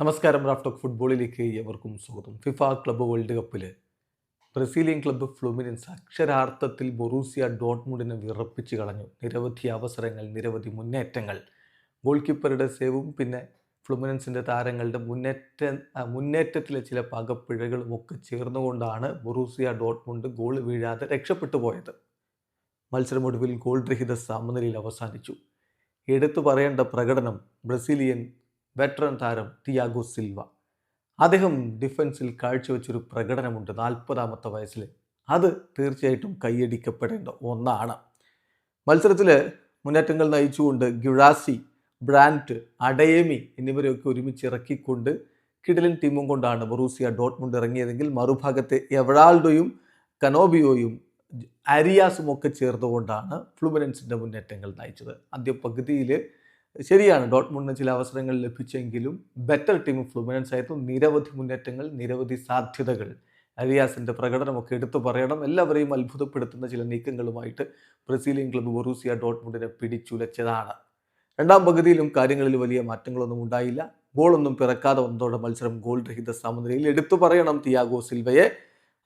നമസ്കാരം റാഫ്റ്റോക്ക് ഫുട്ബോളിലേക്ക് എവർക്കും സ്വാഗതം. ഫിഫ ക്ലബ്ബ് വേൾഡ് കപ്പിൽ ബ്രസീലിയൻ ക്ലബ്ബ് ഫ്ലുമിനൻസ് അക്ഷരാർത്ഥത്തിൽ ബൊറൂസിയ ഡോട്ട്മുണ്ടിനെ വിറപ്പിച്ച് കളഞ്ഞു. നിരവധി അവസരങ്ങൾ നിരവധി മുന്നേറ്റങ്ങൾ. ഗോൾ കീപ്പറുടെ സേവും പിന്നെ ഫ്ലുമിനൻസിന്റെ താരങ്ങളുടെ മുന്നേറ്റ മുന്നേറ്റത്തിലെ ചില പകപ്പിഴകളും ഒക്കെ ചേർന്നുകൊണ്ടാണ് ബൊറൂസിയ ഡോട്ട്മുണ്ട് ഗോൾ വീഴാതെ രക്ഷപ്പെട്ടു പോയത്. മത്സരം ഒടുവിൽ ഗോൾ രഹിത സമനിലയിൽ അവസാനിച്ചു. എടുത്തു പറയേണ്ട പ്രകടനം ബ്രസീലിയൻ വെറ്ററൻ താരം തിയാഗോ സിൽവ. അദ്ദേഹം ഡിഫൻസിൽ കാഴ്ചവെച്ചൊരു പ്രകടനമുണ്ട് നാൽപ്പതാമത്തെ വയസ്സിൽ അത് തീർച്ചയായിട്ടും കൈയടിക്കപ്പെടേണ്ട ഒന്നാണ്. മത്സരത്തിൽ മുന്നേറ്റങ്ങൾ നയിച്ചുകൊണ്ട് ഗുറാസി ബ്രാൻഡ് അഡയേമി എന്നിവരെയൊക്കെ ഒരുമിച്ച് ഇറക്കിക്കൊണ്ട് കിഡലിൻ ടീമും കൊണ്ടാണ് ബറൂസിയ ഡോട്ട്മുണ്ട് ഇറങ്ങിയതെങ്കിൽ മറുഭാഗത്തെ എവറാൾഡോയും കനോബിയോയും അരിയാസും ഒക്കെ ചേർന്നുകൊണ്ടാണ് ഫ്ലുമിനൻസിന്റെ മുന്നേറ്റങ്ങൾ നയിച്ചത്. ആദ്യ പകുതിയിൽ ശരിയാണ്. ഡോട്ട്മുണ്ടിന് ചില അവസരങ്ങൾ ലഭിച്ചെങ്കിലും ബെറ്റർ ടീം ഫ്ലുമിനൻസ് ആയിരുന്നു. നിരവധി മുന്നേറ്റങ്ങൾ നിരവധി സാധ്യതകൾ. അരിയാസിന്റെ പ്രകടനമൊക്കെ എടുത്തു പറയണം. എല്ലാവരെയും അത്ഭുതപ്പെടുത്തുന്ന ചില നീക്കങ്ങളുമായിട്ട് ബ്രസീലിയൻ ക്ലബ്ബ് ബൊറൂസിയ ഡോട്ട്മുണ്ടിനെ പിടിച്ചുലച്ചതാണ്. രണ്ടാം പകുതിയിലും കാര്യങ്ങളിൽ വലിയ മാറ്റങ്ങളൊന്നും ഉണ്ടായില്ല. ഗോളൊന്നും പിറക്കാതെ വന്നതോടെ മത്സരം ഗോൾ രഹിത സമനിലയിൽ എടുത്തു പറയണം തിയാഗോ സിൽവയെ.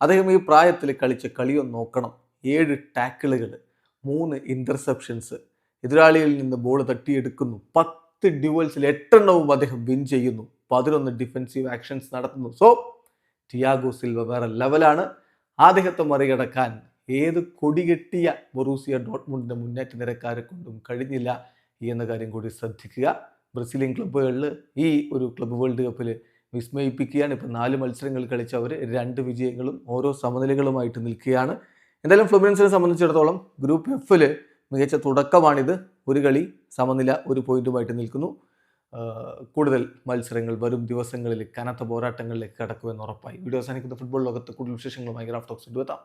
അദ്ദേഹം ഈ പ്രായത്തിൽ കളിച്ച കളിയൊന്ന് നോക്കണം. ഏഴ് ടാക്കിളുകൾ മൂന്ന് ഇന്റർസെപ്ഷൻസ് എതിരാളിയിൽ നിന്ന് ബോൾ തട്ടിയെടുക്കുന്നു. പത്ത് ഡ്യുവൽസിൽ എട്ടെണ്ണവും അദ്ദേഹം വിൻ ചെയ്യുന്നു. പതിനൊന്ന് ഡിഫെൻസീവ് ആക്ഷൻസ് നടത്തുന്നു. സോ ടിയാഗോ സിൽവ വേറെ ലെവലാണ് അദ്ദേഹത്തെ മറികടക്കാൻ ഏത് കൊടികെട്ടിയ ബൊറൂസിയ ഡോട്ട്മുണ്ടിന്റെ മുന്നേറ്റ നിരക്കാരെ കൊണ്ടും കഴിഞ്ഞില്ല എന്ന കാര്യം കൂടി ശ്രദ്ധിക്കുക. ബ്രസീലിയൻ ക്ലബ്ബുകളിൽ ഈ ഒരു ക്ലബ്ബ് വേൾഡ് കപ്പിൽ വിസ്മയിപ്പിക്കുകയാണ്. ഇപ്പോൾ നാല് മത്സരങ്ങൾ കളിച്ചവർ രണ്ട് വിജയങ്ങളും ഓരോ സമനിലകളുമായിട്ട് നിൽക്കുകയാണ്. എന്തായാലും ഫ്ലുമിനൻസിനെ സംബന്ധിച്ചിടത്തോളം ഗ്രൂപ്പ് എഫിൽ മികച്ച തുടക്കമാണിത്. ഒരു കളി സമനില ഒരു പോയിന്റുമായിട്ട് നിൽക്കുന്നു. കൂടുതൽ മത്സരങ്ങൾ വരും ദിവസങ്ങളിൽ കനത്ത പോരാട്ടങ്ങളിലേക്ക് കടക്കുമെന്ന് ഉറപ്പായി. വീഡിയോ അവസാനിക്കുന്ന ഫുട്ബോൾ ലോകത്ത് കൂടുതൽ വിശേഷങ്ങളുമായി ഗ്രാഫ് ടോക്സ് എത്താം.